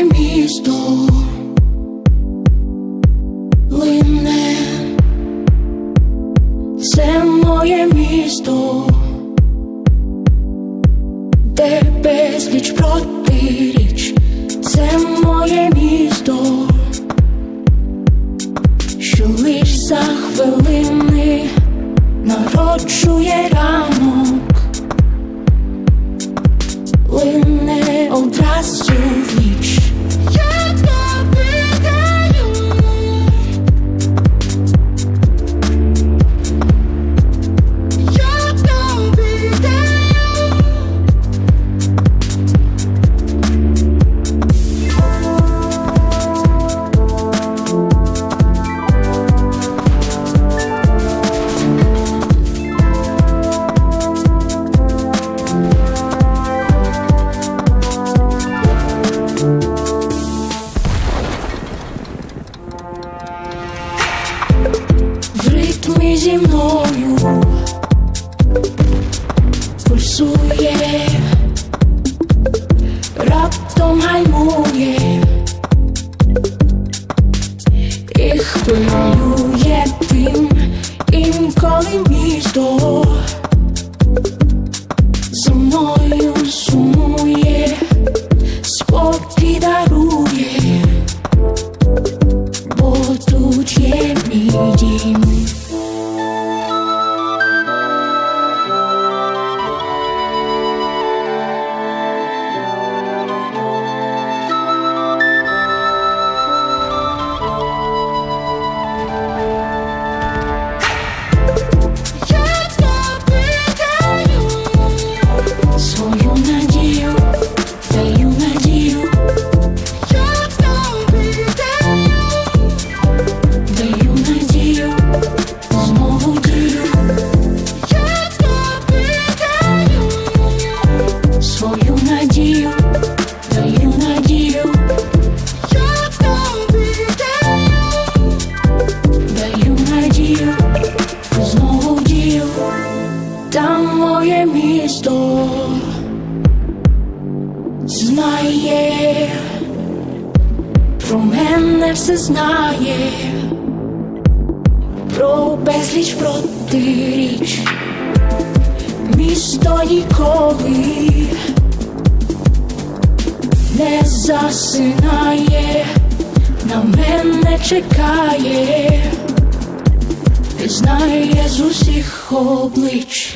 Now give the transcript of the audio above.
Моє місто. Лине, це моє місто, де безліч протиріч, це моє місто, пульсує, раптом гальмує. І хвилює тим, інколи за мене все знає, про безліч протиріч, місто ніколи не засинає, на мене чекає, знає з усіх облич.